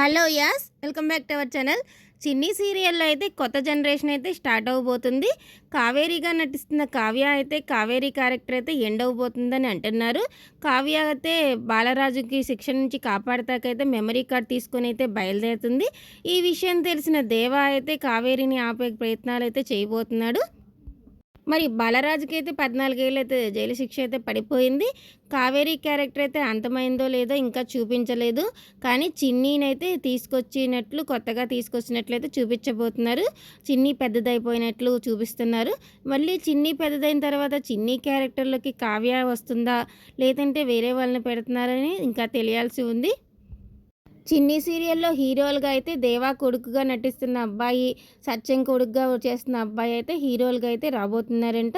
Hello as welcome back to our channel. చిన్ని సీరియల్లో అయితే కొత్త జనరేషన్ అయితే స్టార్ట్ అవ్వబోతుంది. కావేరీగా నటిస్తున్న కావ్య అయితే కావేరీ క్యారెక్టర్ అయితే ఎండ్ అవ్వబోతుందని అంటున్నారు. కావ్య అయితే బాలరాజుకి శిక్ష నుంచి కాపాడతాకైతే మెమరీ కార్డ్ తీసుకొని అయితే బయలుదేరుతుంది. ఈ విషయం తెలిసిన దేవ అయితే కావేరీని ఆపే ప్రయత్నాలు అయితే చేయబోతున్నాడు. మరి బాలరాజుకి అయితే పద్నాలుగేళ్ళు అయితే జైలు శిక్ష అయితే పడిపోయింది. కావేరీ క్యారెక్టర్ అయితే అంతమైందో లేదో ఇంకా చూపించలేదు. కానీ చిన్నీనైతే తీసుకొచ్చినట్లు కొత్తగా తీసుకొచ్చినట్లయితే చూపించబోతున్నారు. చిన్ని పెద్దదైపోయినట్లు చూపిస్తున్నారు. మళ్ళీ చిన్ని పెద్దదైన తర్వాత చిన్ని క్యారెక్టర్లోకి కావ్య వస్తుందా? లేదంటే వేరే వాళ్ళని పెడుతున్నారని ఇంకా తెలియాల్సి ఉంది. చిన్ని సీరియల్లో హీరోలుగా అయితే దేవా కొడుకుగా నటిస్తున్న అబ్బాయి సత్యం కొడుకుగా చేస్తున్న అబ్బాయి అయితే హీరోలుగా అయితే రాబోతున్నారంట.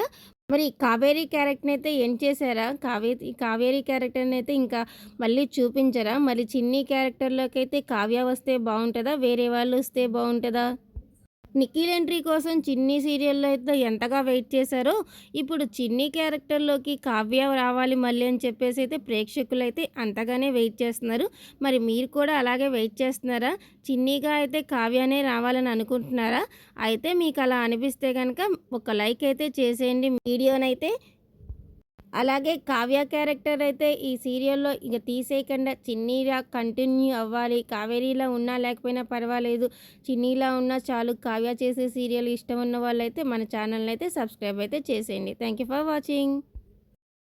మరి కావేరీ క్యారెక్టర్ని అయితే ఏం చేశారా? కావేరీ కావేరీ క్యారెక్టర్ని అయితే ఇంకా మళ్ళీ చూపించరా? మరి చిన్ని క్యారెక్టర్లోకి అయితే కావ్య వస్తే బాగుంటుందా? వేరే వాళ్ళు వస్తే బాగుంటుందా? నిఖిల్ ఎంట్రీ కోసం చిన్ని సీరియల్లో అయితే ఎంతగా వెయిట్ చేశారో ఇప్పుడు చిన్ని క్యారెక్టర్లోకి కావ్య రావాలి మళ్ళీ అని చెప్పేసి అయితే ప్రేక్షకులు అయితే అంతగానే వెయిట్ చేస్తున్నారు. మరి మీరు కూడా అలాగే వెయిట్ చేస్తున్నారా? చిన్నిగా అయితే కావ్యనే రావాలని అనుకుంటున్నారా? అయితే మీకు అలా అనిపిస్తే కనుక ఒక లైక్ అయితే చేసేయండి. వీడియోనైతే అలాగే కావ్య క్యారెక్టర్ అయితే ఈ సీరియల్లో ఇక తీసేయకుండా చిన్నీలా కంటిన్యూ అవ్వాలి. కావేరీలా ఉన్నా లేకపోయినా పర్వాలేదు. చిన్నీలా ఉన్నా చాలు. కావ్య చేసే సీరియల్ ఇష్టం ఉన్న వాళ్ళైతే మన ఛానల్ని అయితే సబ్స్క్రైబ్ అయితే చేసేయండి. Thank you for watching.